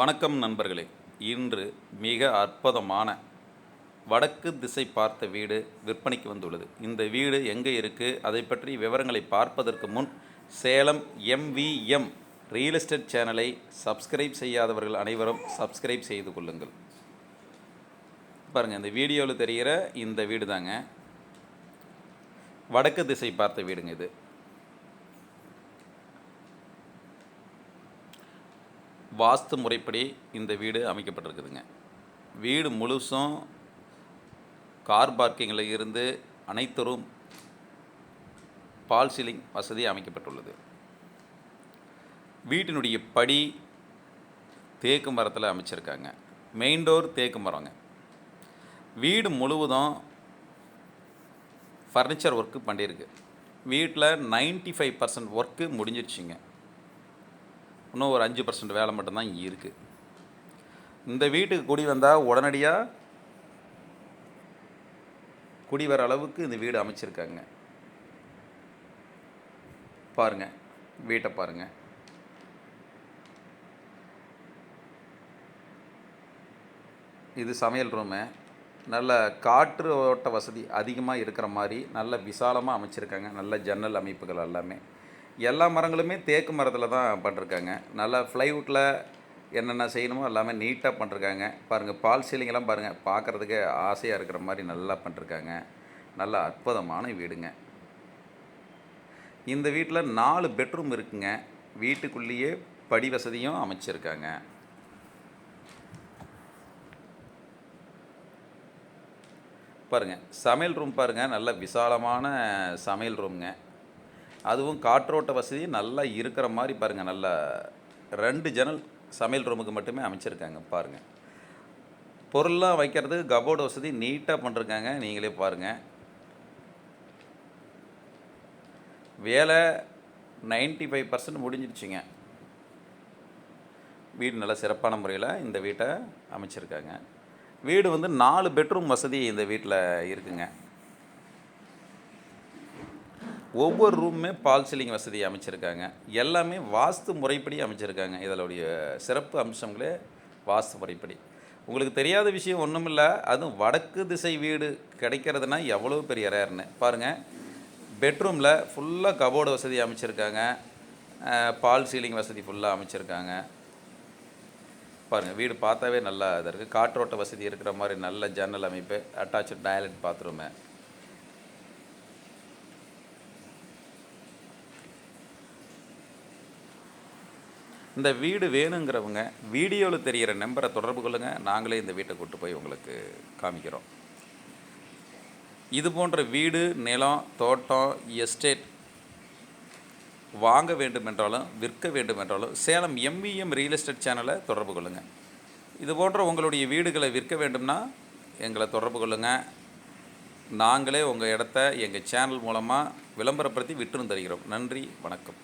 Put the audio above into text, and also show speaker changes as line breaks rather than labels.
வணக்கம் நண்பர்களே. இன்று மிக அற்புதமான வடக்கு திசை பார்த்த வீடு விற்பனைக்கு வந்துள்ளது. இந்த வீடு எங்கே இருக்குது அதை பற்றி விவரங்களை பார்ப்பதற்கு முன் சேலம் எம்விஎம் ரியல் எஸ்டேட் சேனலை சப்ஸ்கிரைப் செய்யாதவர்கள் அனைவரும் சப்ஸ்கிரைப் செய்து கொள்ளுங்கள். பாருங்கள் இந்த வீடியோவில் தெரிகிற இந்த வீடு தாங்க வடக்கு திசை பார்த்த வீடுங்க இது. வாஸ்து முறைப்படி இந்த வீடு அமைக்கப்பட்டிருக்குதுங்க. வீடு முழுசும் கார் பார்க்கிங்கில் இருந்து அனைத்து ரூம் பால் சீலிங் வசதி அமைக்கப்பட்டுள்ளது. வீட்டினுடைய படி தேக்கு மரத்தில் அமைச்சிருக்காங்க. மெயின் டோர் தேக்கு மரங்க. வீடு முழுவதும் ஃபர்னிச்சர் ஒர்க்கு பண்ணியிருக்கு. வீட்டில் 95% ஃபைவ் பர்சன்ட் ஒர்க்கு முடிஞ்சிருச்சுங்க. இன்னும் ஒரு அஞ்சு பர்சன்ட் வேலை மட்டும்தான் இங்கே இருக்குது இந்த வீட்டுக்கு குடி வந்தால் உடனடியாக குடி வர அளவுக்கு இந்த வீடு அமைச்சிருக்காங்க. பாருங்க வீட்டை பாருங்க. இது சமையல் ரூமு நல்ல காற்று ஓட்ட வசதி அதிகமாக இருக்கிற மாதிரி நல்ல விசாலமாக அமைச்சிருக்காங்க. நல்ல ஜன்னல் அமைப்புகள் எல்லாமே. எல்லா மரங்களுமே தேக்கு மரத்தில் தான் பண்ணிருக்காங்க நல்லா ஃப்ளைவுட்டில் என்னென்ன செய்யணுமோ எல்லாமே நீட்டாக பண்ணிருக்காங்க பாருங்கள் பால் சீலிங்கெல்லாம் பாருங்கள் பார்க்குறதுக்கு ஆசையாக இருக்கிற மாதிரி நல்லா பண்ணிருக்காங்க நல்ல அற்புதமான வீடுங்க. இந்த வீட்டில் நாலு பெட்ரூம் இருக்குங்க. வீட்டுக்குள்ளேயே படி வசதியும் அமைச்சிருக்காங்க. பாருங்கள் சமையல் ரூம் பாருங்கள் நல்ல விசாலமான சமையல் ரூம்ங்க அதுவும் காற்றோட்ட வசதி நல்லா இருக்கிற மாதிரி பாருங்கள் நல்லா ரெண்டு ஜன்னல் சமையல் ரூமுக்கு மட்டுமே அமைச்சிருக்காங்க பாருங்கள் பொருள்லாம் வைக்கிறது கபோர்டு வசதி நீட்டாக பண்ணிருக்காங்க நீங்களே பாருங்கள் வேலை 95% ஃபைவ் பர்சன்ட் முடிஞ்சிருச்சுங்க. வீடு நல்ல சிறப்பான முறையில் இந்த வீட்டை அமைச்சிருக்காங்க. வீடு வந்து நாலு பெட்ரூம் வசதி இந்த வீட்டில் இருக்குங்க. ஒவ்வொரு ரூமுமே பால் சீலிங் வசதி அமைச்சிருக்காங்க. எல்லாமே வாஸ்து முறைப்படி அமைச்சிருக்காங்க. இதனுடைய சிறப்பு அம்சங்களே வாஸ்து முறைப்படி. உங்களுக்கு தெரியாத விஷயம் ஒன்றும் இல்லை அதுவும் வடக்கு திசை வீடு கிடைக்கிறதுனா எவ்வளோ பெரிய ரேர்னு பாருங்கள் பெட்ரூமில் ஃபுல்லாக கபோர்டு வசதி அமைச்சிருக்காங்க. பால் சீலிங் வசதி ஃபுல்லாக அமைச்சிருக்காங்க. பாருங்கள் வீடு பார்த்தாவே நல்லா இதாக இருக்குது காற்றோட்ட வசதி இருக்கிற மாதிரி நல்ல ஜன்னல் அமைப்பு. அட்டாச்சு டாய்லெட் பாத்ரூமு இந்த வீடு வேணுங்கிறவங்க வீடியோவில் தெரிகிற நம்பரை தொடர்பு கொள்ளுங்கள் நாங்களே இந்த வீட்டை கூட்டு போய் உங்களுக்கு காமிக்கிறோம். இது போன்ற வீடு நிலம் தோட்டம் எஸ்டேட் வாங்க வேண்டுமென்றாலும் விற்க வேண்டுமென்றாலும் சேலம் எம்விஎம் ரியல் எஸ்டேட் சேனலை தொடர்பு கொள்ளுங்கள் இது போன்ற உங்களுடைய வீடுகளை விற்க வேண்டும்னா எங்களை தொடர்பு கொள்ளுங்கள் நாங்களே உங்கள் இடத்த எங்கள் சேனல் மூலமாக விளம்பரப்படுத்தி விட்டுன்னு தருகிறோம். நன்றி வணக்கம்.